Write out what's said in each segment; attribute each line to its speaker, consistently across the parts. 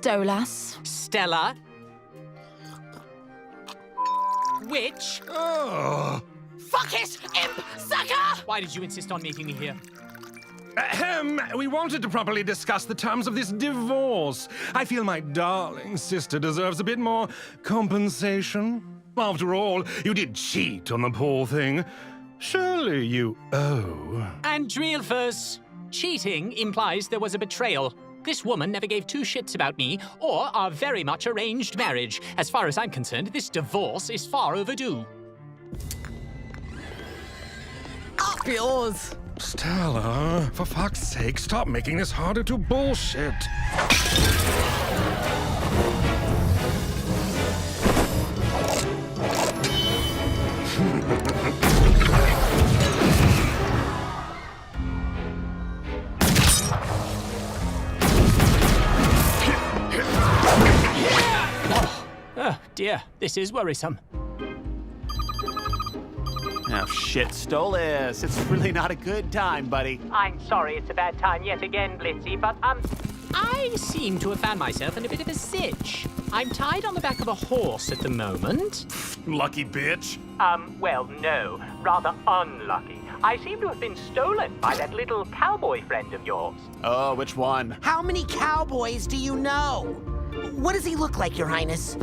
Speaker 1: Stolas.
Speaker 2: Stella. Witch.
Speaker 3: Oh.
Speaker 4: Fuck it, imp sucker!
Speaker 2: Why did you insist on meeting me here?
Speaker 3: Ahem, we wanted to properly discuss the terms of this divorce. I feel my darling sister deserves a bit more compensation. After all, you did cheat on the poor thing. Surely you owe.
Speaker 2: And Dreelfus. Cheating implies there was a betrayal. This woman never gave two shits about me or our very much arranged marriage. As far as I'm concerned, this divorce is far overdue.
Speaker 1: Up yours.
Speaker 3: Stella, for fuck's sake, stop making this harder to bullshit.
Speaker 2: Oh, dear, this is worrisome.
Speaker 5: Oh, shit, Stolas. It's really not a good time, buddy.
Speaker 2: I'm sorry it's a bad time yet again, Blitzy, but, um, I seem to have found myself in a bit of a sitch. I'm tied on the back of a horse at the moment.
Speaker 5: Lucky bitch.
Speaker 2: Um, well, no, rather unlucky. I seem to have been stolen by that little cowboy friend of yours.
Speaker 5: Oh, which one?
Speaker 4: How many cowboys do you know? What does he look like, Your Highness?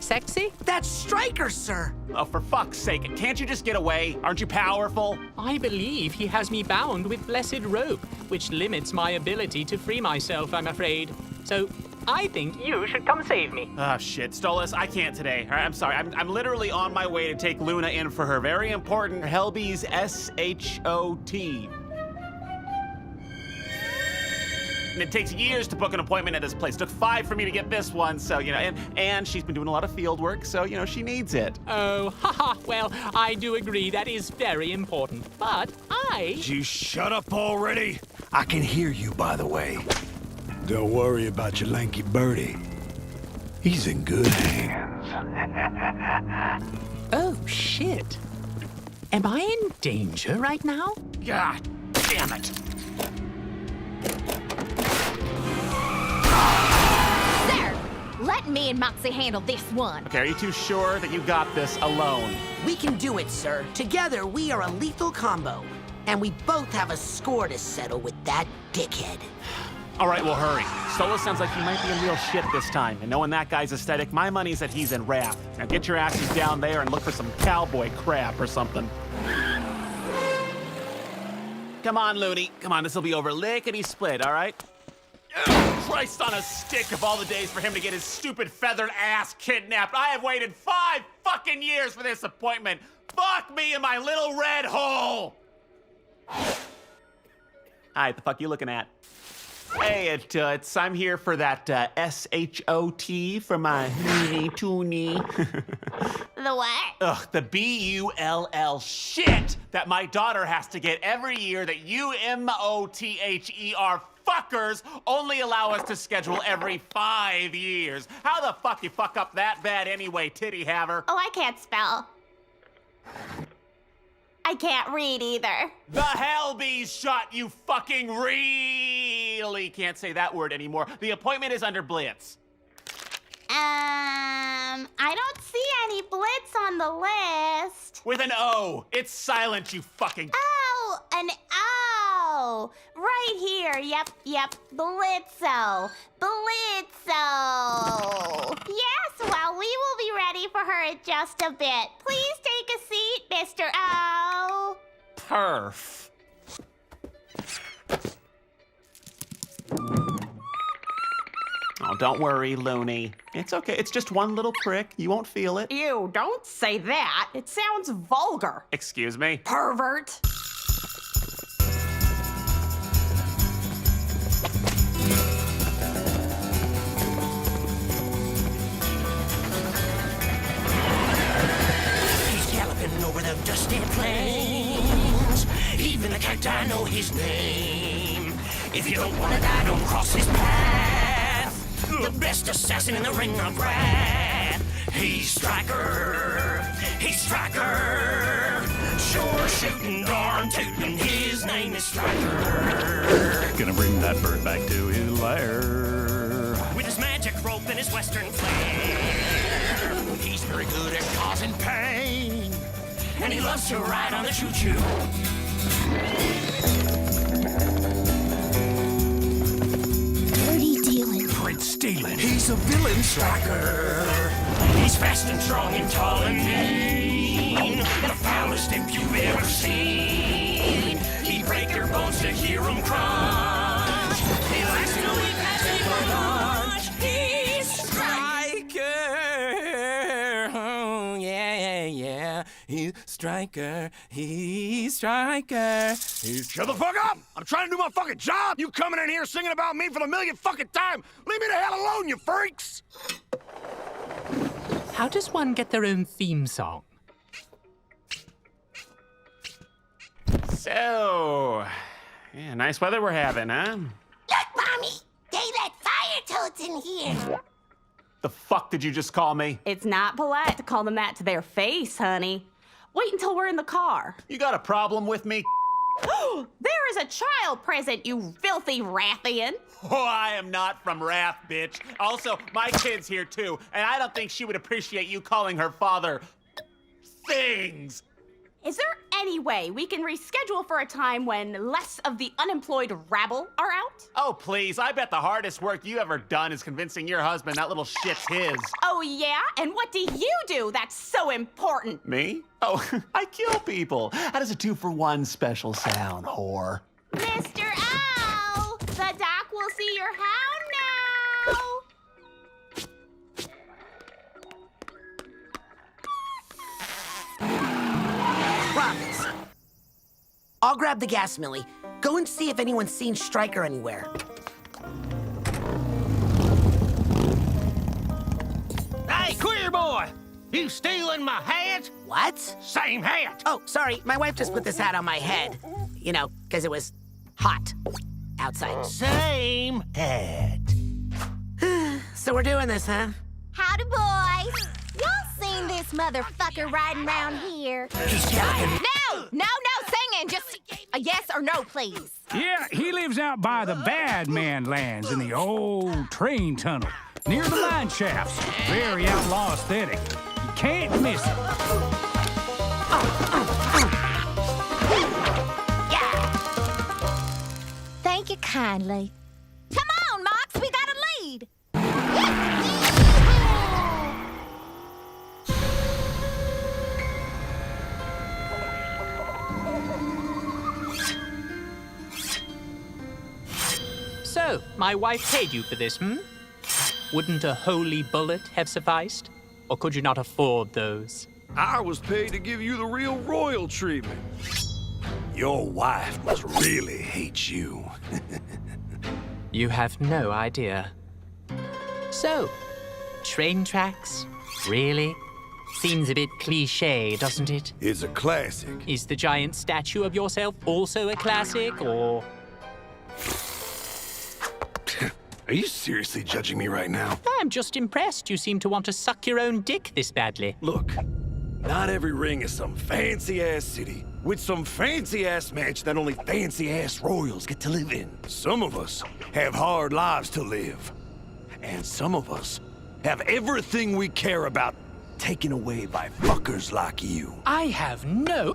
Speaker 2: Sexy?
Speaker 4: That's Striker, sir.
Speaker 5: Oh, for fuck's sake, can't you just get away? Aren't you powerful?
Speaker 2: I believe he has me bound with blessed rope, which limits my ability to free myself, I'm afraid. So, I think you should come save me.
Speaker 5: Oh, shit, Stolas, I can't today. All right, I'm sorry. I'm, I'm literally on my way to take Luna in for her very important Helby's S-H-O-T. And it takes years to book an appointment at this place. Took five for me to get this one, so, you know, and, and she's been doing a lot of field work, so, you know, she needs it.
Speaker 2: Oh, haha, well, I do agree that is very important. But I.
Speaker 6: You shut up already? I can hear you, by the way. Don't worry about your lanky birdie. He's in good hands.
Speaker 2: Oh, shit. Am I in danger right now?
Speaker 5: God damn it.
Speaker 1: Let me and Moxie handle this one.
Speaker 5: Okay, are you too sure that you got this alone?
Speaker 4: We can do it, sir. Together, we are a lethal combo. And we both have a score to settle with that dickhead.
Speaker 5: All right, well, hurry. Stolas sounds like he might be in real shit this time, and knowing that guy's aesthetic, my money's that he's in wrath. Now get your asses down there and look for some cowboy crap or something. Come on, Looney. Come on, this'll be over lickety split, all right? Christ on a stick of all the days for him to get his stupid feathered ass kidnapped. I have waited five fucking years for this appointment. Fuck me in my little red hole. Hi, the fuck you looking at? Hey, it, uh, it's I'm here for that uh, S H O T for my Looney Tooney.
Speaker 1: The what?
Speaker 5: Ugh, the B U L L shit that my daughter has to get every year that you M O T H E R fuckers only allow us to schedule every five years. How the fuck you fuck up that bad anyway, titty haver?
Speaker 1: Oh, I can't spell. I can't read either.
Speaker 5: The Hellbees shot, you fucking really can't say that word anymore. The appointment is under Blitz.
Speaker 1: Um, I don't see any blitz on the list.
Speaker 5: With an O. It's silent, you fucking.
Speaker 1: Oh, an O. Right here. Yep, yep. Blitzo. Blitzo. Yes, well, we will be ready for her in just a bit. Please take a seat, Mr. O.
Speaker 5: Perf. Oh, don't worry, Looney. It's okay. It's just one little prick. You won't feel it.
Speaker 7: Ew, don't say that. It sounds vulgar.
Speaker 5: Excuse me.
Speaker 7: Pervert.
Speaker 8: Galloping over the dusty plains. Even the cacti know his name. If you don't want to die, don't cross his path. The best assassin in the ring of wrath. He's Striker. He's Striker. Sure shooting, darn tooting his his name is Striker.
Speaker 6: Gonna bring that bird back to his lair.
Speaker 8: With his magic rope and his western flair. He's very good at causing pain. And he loves to ride on the choo-choo.
Speaker 1: Dirty dealing.
Speaker 6: Prince stealing.
Speaker 8: He's a villain striker. He's fast and strong and tall and mean. The foulest imp you've ever seen. He'd break your bones to hear him crunch. He likes to eat magic for striker. He's striker. He's
Speaker 6: Shut the fuck up! I'm trying to do my fucking job! You coming in here singing about me for the millionth fucking time! Leave me the hell alone, you freaks!
Speaker 2: How does one get their own theme song?
Speaker 5: So, yeah, nice weather we're having, huh?
Speaker 1: Look, Mommy! They let fire toads in here!
Speaker 5: The fuck did you just call me?
Speaker 7: It's not polite to call them that to their face, honey. Wait until we're in the car.
Speaker 5: You got a problem with me?
Speaker 7: There is a child present, you filthy Rathian.
Speaker 5: Oh, I am not from Wrath, bitch. Also, my kid's here too, and I don't think she would appreciate you calling her father things.
Speaker 7: Is there any way we can reschedule for a time when less of the unemployed rabble are out?
Speaker 5: Oh, please. I bet the hardest work you ever done is convincing your husband that little shit's his.
Speaker 7: Oh, yeah? And what do you do that's so important?
Speaker 5: Me? Oh, I kill people. How does a two for one special sound, whore?
Speaker 1: Mr. Owl! The doc will see your
Speaker 4: I'll grab the gas, Millie. Go and see if anyone's seen Striker anywhere.
Speaker 8: Hey, queer boy! You stealing my hat?
Speaker 4: What?
Speaker 8: Same hat!
Speaker 4: Oh, sorry. My wife just put this hat on my head. You know, because it was hot outside.
Speaker 8: Same hat.
Speaker 4: So we're doing this, huh?
Speaker 1: Howdy, boys! Y'all seen this motherfucker riding around here?
Speaker 7: No! No, no Just a yes or no, please.
Speaker 9: Yeah, he lives out by the Bad Man lands in the old train tunnel near the mine shafts. Very outlaw aesthetic. You can't miss it.
Speaker 1: Thank you kindly.
Speaker 2: So, my wife paid you for this, hmm? Wouldn't a holy bullet have sufficed? Or could you not afford those?
Speaker 6: I was paid to give you the real royal treatment. Your wife must really hate you.
Speaker 2: You have no idea. So, train tracks? Really? Seems a bit cliche, doesn't it?
Speaker 6: It's a classic.
Speaker 2: Is the giant statue of yourself also a classic, or.
Speaker 6: Are you seriously judging me right now?
Speaker 2: I'm just impressed you seem to want to suck your own dick this badly.
Speaker 6: Look, not every ring is some fancy ass city with some fancy ass mansion that only fancy ass royals get to live in. Some of us have hard lives to live. And some of us have everything we care about taken away by fuckers like you.
Speaker 2: I have no.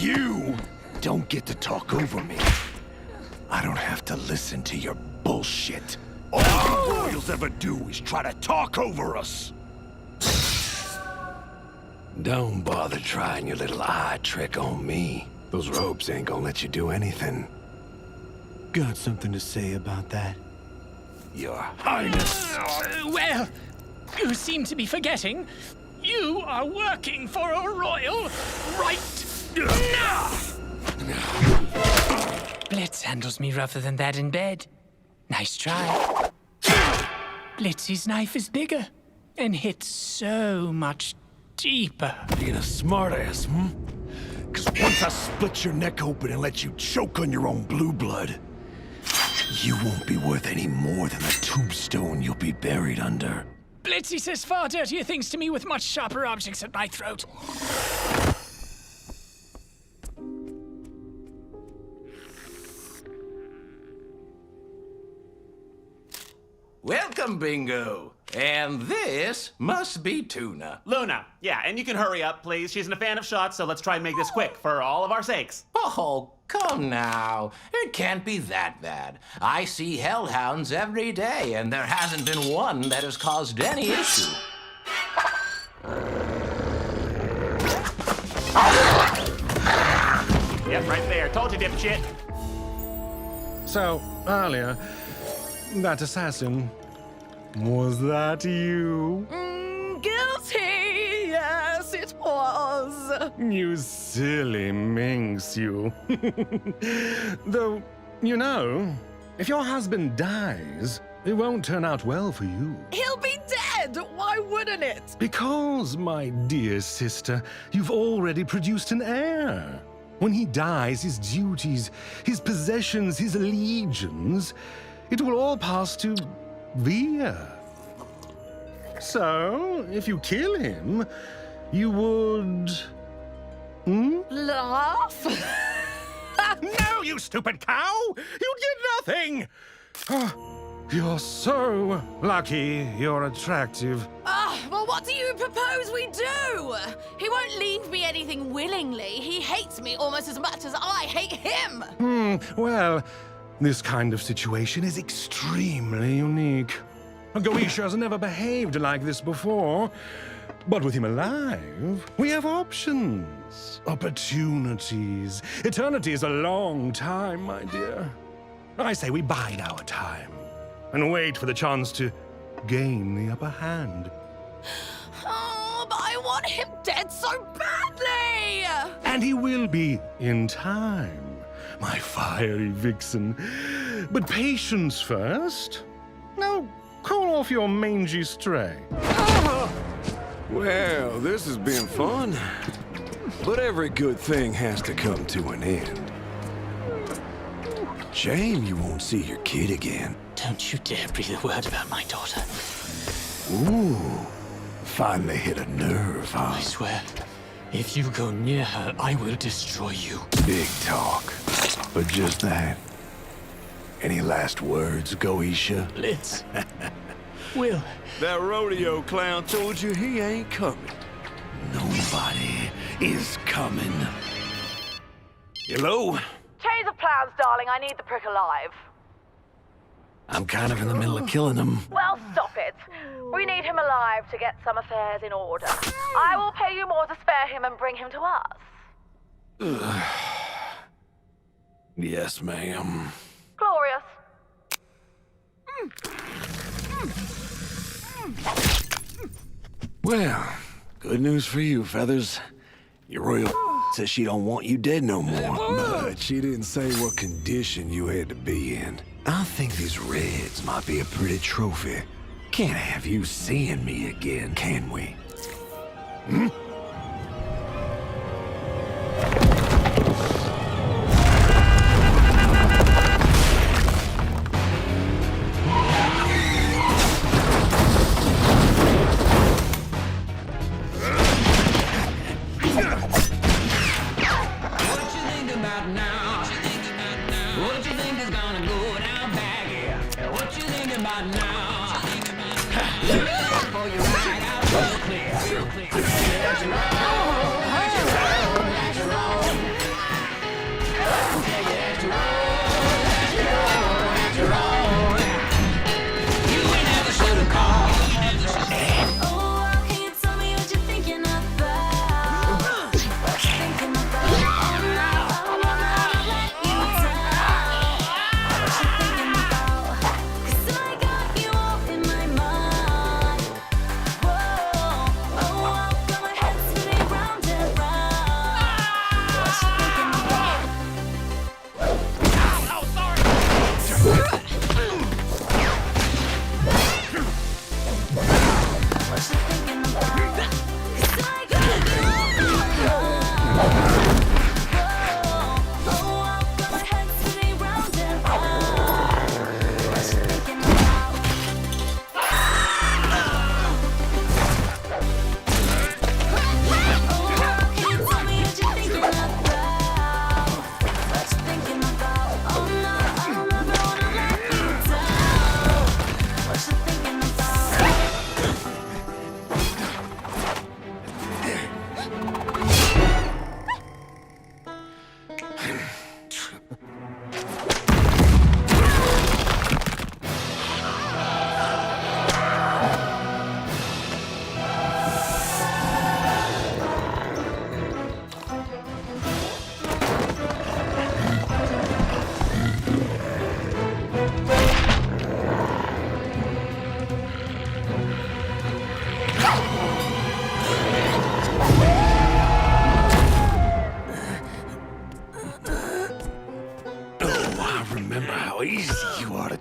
Speaker 6: You don't get to talk over me. I don't have to listen to your bullshit. All you royals ever do is try to talk over us. Don't bother trying your little eye trick on me. Those robes ain't gonna let you do anything.
Speaker 10: Got something to say about that?
Speaker 6: Your Highness.
Speaker 2: Uh, well, you seem to be forgetting. You are working for a royal right now! Blitz handles me rougher than that in bed. Nice try. Blitz's knife is bigger and hits so much deeper.
Speaker 6: Being a smartass, hmm? Cause once I split your neck open and let you choke on your own blue blood, you won't be worth any more than the tombstone you'll be buried under.
Speaker 2: Blitzy says far dirtier things to me with much sharper objects at my throat.
Speaker 8: Welcome, Bingo. And this must be Tuna.
Speaker 5: Luna, yeah, and you can hurry up, please. She's not a fan of shots, so let's try and make this quick for all of our sakes.
Speaker 8: Oh, come now. It can't be that bad. I see hellhounds every day, and there hasn't been one that has caused any issue.
Speaker 5: Yep, right there. Told you, dipshit.
Speaker 3: So, earlier, that assassin. Was that you?
Speaker 11: Mm, guilty! Yes, it was.
Speaker 3: You silly minx, you. Though, you know, if your husband dies, it won't turn out well for you.
Speaker 11: He'll be dead! Why wouldn't it?
Speaker 3: Because, my dear sister, you've already produced an heir. When he dies, his duties, his possessions, his allegiance, it will all pass to the earth. So, if you kill him, you would. Hmm?
Speaker 11: Laugh?
Speaker 3: No, you stupid cow! You did nothing! Oh, you're so lucky you're attractive.
Speaker 11: Ah, well, what do you propose we do? He won't leave me anything willingly. He hates me almost as much as I hate him.
Speaker 3: Hmm, well, this kind of situation is extremely unique. Goisha has never behaved like this before. But with him alive, we have options, opportunities. Eternity is a long time, my dear. I say we bide our time and wait for the chance to gain the upper hand.
Speaker 11: Oh, but I want him dead so badly!
Speaker 3: And he will be in time, my fiery vixen. But patience first. Now, call off your mangy stray.
Speaker 6: Well, this has been fun. But every good thing has to come to an end. Shame you won't see your kid again.
Speaker 2: Don't you dare breathe a word about my daughter.
Speaker 6: Ooh, finally hit a nerve, huh?
Speaker 2: I swear, if you go near her, I will destroy you.
Speaker 6: Big talk. But just that. Any last words, Goisha?
Speaker 2: Liz. Will.
Speaker 6: That rodeo clown told you he ain't coming. Nobody is coming. Hello?
Speaker 11: Change of plans, darling. I need the prick alive.
Speaker 6: I'm kind of in the middle of killing him.
Speaker 11: Well, stop it. We need him alive to get some affairs in order. I will pay you more to spare him and bring him to us.
Speaker 6: Yes, ma'am.
Speaker 11: Glorious.
Speaker 6: Well, good news for you, Feathers. Your royal says she don't want you dead no more. But she didn't say what condition you had to be in. I think these reds might be a pretty trophy. Can't have you seeing me again, can we?
Speaker 8: What What you think is gonna go down back here? What you think about now? Before you ride out real clear, real clear. That's your road, that's your road, that's your road.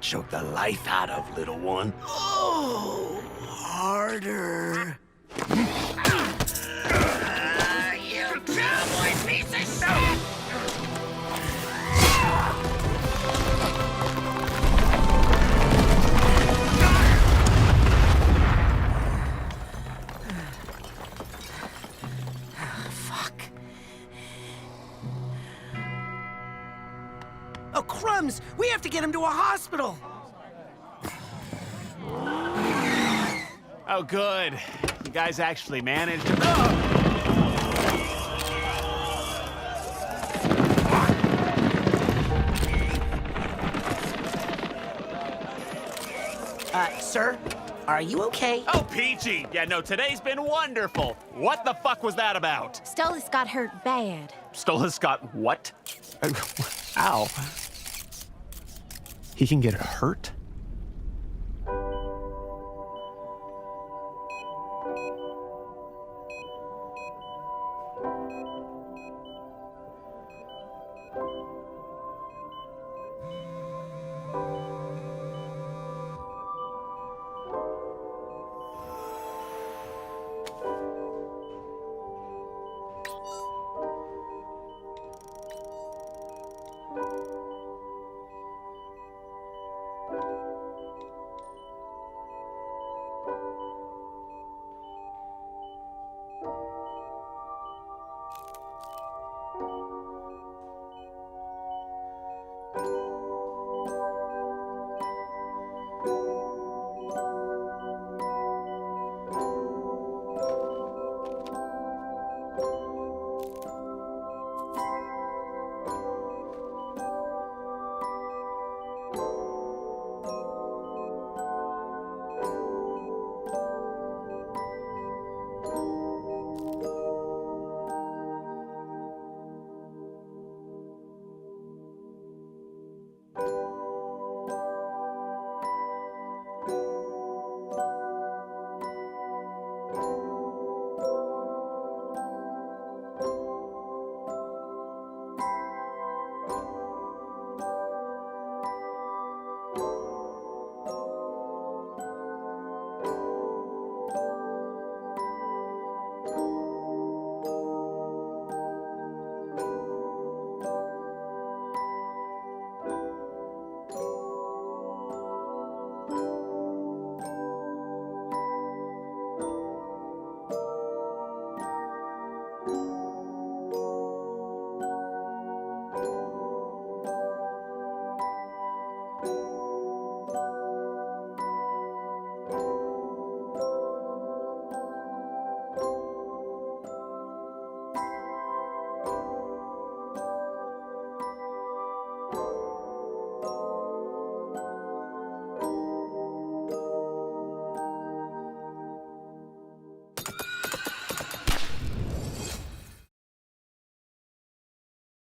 Speaker 6: Choke the life out of, little one.
Speaker 4: Oh, harder. Oh, crumbs! We have to get him to a hospital!
Speaker 5: Oh, good. You guys actually managed.
Speaker 4: To- Uh, sir, are you okay?
Speaker 5: Oh, Peachy! Yeah, no, today's been wonderful. What the fuck was that about?
Speaker 12: Stolas got hurt bad.
Speaker 5: Stolas got what? Ow. He can get hurt?